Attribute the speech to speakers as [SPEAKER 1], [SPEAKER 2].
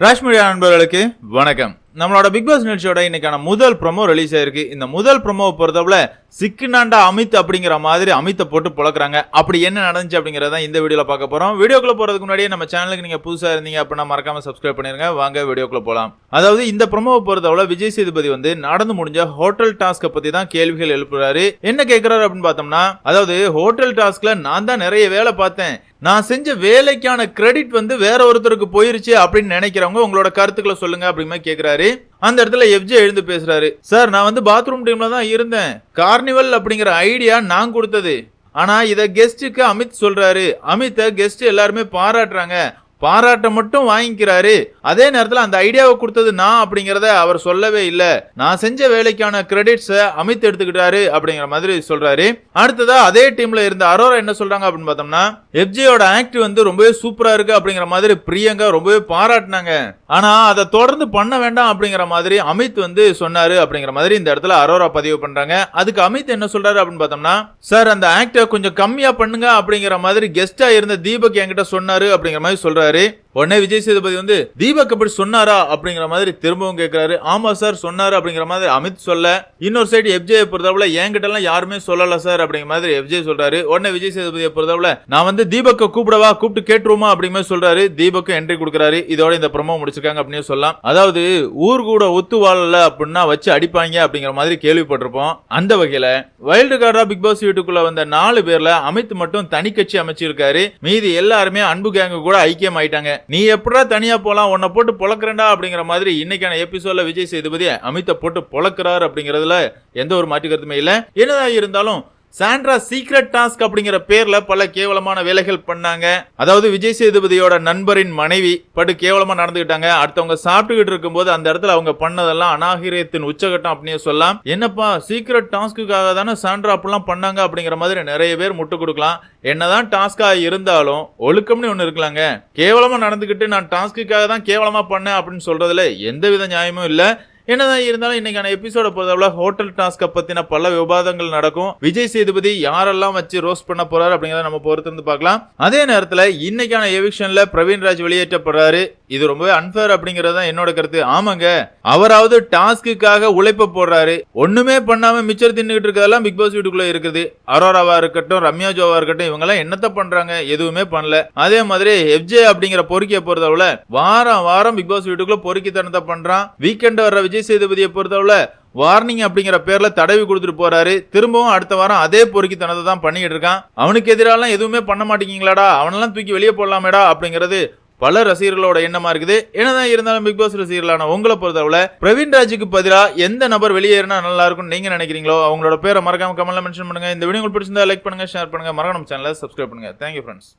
[SPEAKER 1] ராஷ்மீடியா நண்பர்களுக்கு வணக்கம். நம்மளோட பிக் பாஸ் நிகழ்ச்சியோட இன்னைக்கான முதல் ப்ரோமோ ரிலீஸ் ஆயிருக்கு. இந்த முதல் ப்ரோமோவை பொறுத்தவரை சிக்கினாண்டா அமித் அப்படிங்கிற மாதிரி அமித்தை போட்டு புழக்கிறாங்க. அப்படி என்ன நடந்துச்சு அப்படிங்கிறத இந்த வீடியோவில் பார்க்க போகிறோம் வீடியோக்குள்ள போகிறதுக்கு முன்னாடியே நம்ம சேனலுக்கு நீங்கள் புதுசாக இருந்தீங்க அப்படின்னா மறக்காமல் சப்ஸ்கிரைப் பண்ணிருங்க. வாங்க வீடியோக்குள்ள போகலாம் அதாவது இந்த ப்ரொமோவை பொறுத்தவரை விஜய் சேதுபதி வந்து நடந்து முடிஞ்ச ஹோட்டல் டாஸ்க்கை பற்றி தான் கேள்விகள் எழுப்புறாரு. என்ன கேட்குறாரு அப்படின்னு பார்த்தோம்னா அதாவது ஹோட்டல் டாஸ்க்ல நான் தான் நிறைய வேலை பார்த்தேன். நான் செஞ்ச வேலைக்கான கிரெடிட் வந்து வேற ஒருத்தருக்கு போயிருச்சு அப்படின்னு நினைக்கிறவங்க உங்களோட கருத்துக்களை சொல்லுங்க அப்படிமே கேட்குறாரு அந்த இடத்துல எஃப்ஜே எழுந்து பேசுறாரு. சார் நான் வந்து பாத்ரூம் டீம்ல தான் இருந்தேன். கார்னிவல் அப்படிங்கிற ஐடியா நான் கொடுத்தது. ஆனா இத கெஸ்ட்டுக்கு அமித் சொல்றாரு. அமித்தை கெஸ்ட் எல்லாருமே பாராட்டுறாங்க. பாராட்ட மட்டும் வாங்கிக்கிறாரு. அதே நேரத்தில் அந்த ஐடியாவை கொடுத்தது நான் அப்படிங்கிறத அவர் சொல்லவே இல்லை. நான் செஞ்ச வேலைக்கான கிரெடிட்ஸை அமித் எடுத்துக்கிட்டாரு அப்படிங்கிற மாதிரி சொல்றாரு. அடுத்ததா அதே டீம்ல இருந்த அரோரா என்ன சொல்றாங்க அப்படின்னு பார்த்தோம்னா எஃப்ஜியோட ஆக்ட் வந்து ரொம்பவே சூப்பரா இருக்கு அப்படிங்கிற மாதிரி பிரியங்கா ரொம்பவே பாராட்டினாங்க. ஆனால் அதை தொடர்ந்து பண்ண வேண்டாம் அப்படிங்கிற மாதிரி அமித் வந்து சொன்னார் அப்படிங்கிற மாதிரி இந்த இடத்துல அரோரா பதிவு பண்ணுறாங்க அதுக்கு அமித் என்ன சொல்கிறாரு அப்படின்னு பார்த்தோம்னா சார் அந்த ஆக்டை கொஞ்சம் கம்மியாக பண்ணுங்க அப்படிங்கிற மாதிரி கெஸ்ட்டாக இருந்த தீபக் என்கிட்ட சொன்னார் அப்படிங்கிற மாதிரி சொல்கிறாரு உடனே விஜய் சேதுபதி வந்து தீபக் அப்படி சொன்னாரா அப்படிங்கிற மாதிரி திரும்பவும் கேட்கிறாரு ஆமா சார் சொன்னாரு அப்படிங்கிற மாதிரி அமித் சொல்ல. இன்னொரு சைடு எஃப்ஜே பொறுத்தவரை என்கிட்ட எல்லாம் யாருமே சொல்லல சார் அப்படிங்கிற மாதிரி எஃப்ஜே சொல்றாரு. உடனே விஜய் சேதுபதியை பொறுத்தவரை நான் வந்து தீபக்கை கூப்பிடவா கூப்பிட்டு கேட்டுருவோமா அப்படிங்கிற மாதிரி சொல்றாரு. தீபக்கு என்ட்ரி கொடுக்குறாரு. இதோட இந்த ப்ரமோ முடிச்சிருக்காங்க அப்படின்னு சொல்லலாம். அதாவது ஊர் கூட ஒத்து வாழல அப்படின்னா வச்சு அடிப்பாங்க அப்படிங்கிற மாதிரி கேள்விப்பட்டிருப்போம். அந்த வகையில வைல்டு கார்டா பிக் பாஸ் வீட்டுக்குள்ள வந்த நாலு பேர்ல அமித் மட்டும் தனி கட்சி அமைச்சிருக்காரு. மீதி எல்லாருமே அன்பு கேங்கு கூட ஐக்கியம் ஆயிட்டாங்க நீ எப்படா தனியாக போகலாம் உன்னை போட்டு பொழக்கிறேன்டா அப்படிங்கிற மாதிரி இன்னைக்கான எபிசோடில் விஜய் சேதுபதி அமித்தை போட்டு பொழக்கிறார் அப்படிங்கறதுல எந்த ஒரு மாற்று கருத்துமே இல்லை. என்னதான் இருந்தாலும் சாண்ட்ரா சீக்ரெட் டாஸ்க் அப்படிங்கிற பேர்ல பல கேவலமான வேலைகள் பண்ணாங்க. அதாவது விஜய் சேதுபதியோட நண்பரின் மனைவி படு கேவலமா நடந்துகிட்டாங்க. அடுத்தவங்க சாப்பிட்டுக்கிட்டு இருக்கும்போது அந்த இடத்துல அவங்க பண்ணதெல்லாம் அநாகரியத்தின் உச்சகட்டம் அப்படின்னு சொல்லலாம். என்னப்பா சீக்ரெட் டாஸ்க்குக்காக தானே சாண்ட்ரா அப்படிலாம் பண்ணாங்க அப்படிங்கிற மாதிரி நிறைய பேர் முட்டு கொடுக்கலாம். என்னதான் டாஸ்கா இருந்தாலும் ஒழுக்கம்னு ஒன்று இருக்கலாங்க. கேவலமா நடந்துகிட்டு நான் டாஸ்க்குக்காக தான் கேவலமா பண்ணேன் அப்படின்னு சொல்றதுல எந்தவித நியாயமும் இல்லை. என்னதான் இருந்தாலும் இன்னைக்கான எபிசோட பொறுத்தவரை ஹோட்டல் டாஸ்கை பத்தின பல விவாதங்கள் நடக்கும். விஜய் சேதுபதி யாரெல்லாம் வச்சு ரோஸ்ட் பண்ண போறாரு அப்படிங்கறத நம்ம பொறுத்திருந்து பார்க்கலாம். அதே நேரத்தில் இன்னைக்கான எவிக்ஷன்ல பிரவீன் ராஜ் வெளியேற்றப்படுறாரு. இது ரொம்பவே அன்பேர் அப்படிங்கறது தான் என்னோட கருத்து. ஆமாங்க அவராவது டாஸ்க்குக்காக உழைப்ப போடுறாரு. ஒண்ணுமே பண்ணாம மிச்சர் தின்னுகிட்டு இருக்கதெல்லாம் பிக் பாஸ் வீட்டுக்குள்ள இருக்குது. அரோராவா இருக்கட்டும் ரம்யா ஜோவா இருக்கட்டும் இவங்க எல்லாம் என்னத்த பண்றாங்க? எதுவுமே பண்ணல. அதே மாதிரி எஃப்ஜே அப்படிங்கிற பொறுக்கிய பொறுத்தவரை வாரம் வாரம் பிக் பாஸ் வீட்டுக்குள்ள பொறுக்கி தனத்தை பண்றான். வீக்கெண்ட் வர்ற விஜய் சேதுபதியை பொறுத்தவரை வார்னிங் அப்படிங்கிற பேர்ல தடவி கொடுத்துட்டு போறாரு. திரும்பவும் அடுத்த வாரம் அதே பொறுக்கி தனது தான் பண்ணிட்டு இருக்கான். அவனுக்கு எதிராலாம் எதுவுமே பண்ண மாட்டேங்கீங்களாடா அவனெல்லாம் தூக்கி வெளியே போடலாமேடா அப்படிங்கிறது பல ரசிகர்களோட எண்ணமா இருக்குது. என்னதான் இருந்தாலும் பிக் பாஸ் ரசிகர்களான உங்களை பொறுத்தவரை பிரவீன் ராஜுக்கு பதிலாக எந்த நபர் வெளியேறினா நல்லா இருக்கும் நீங்க நினைக்கிறீங்களோ? அவங்களோட பேரை மறக்காம கமெண்ட்ல மென்ஷன் பண்ணுங்க. இந்த வீடியோ பிடிச்சிருந்தா லைக் பண்ணுங்க ஷேர் பண்ணுங்க. மறக்காம சேனலை சப்ஸ்கிரைப் பண்ணுங்க. Thank you friends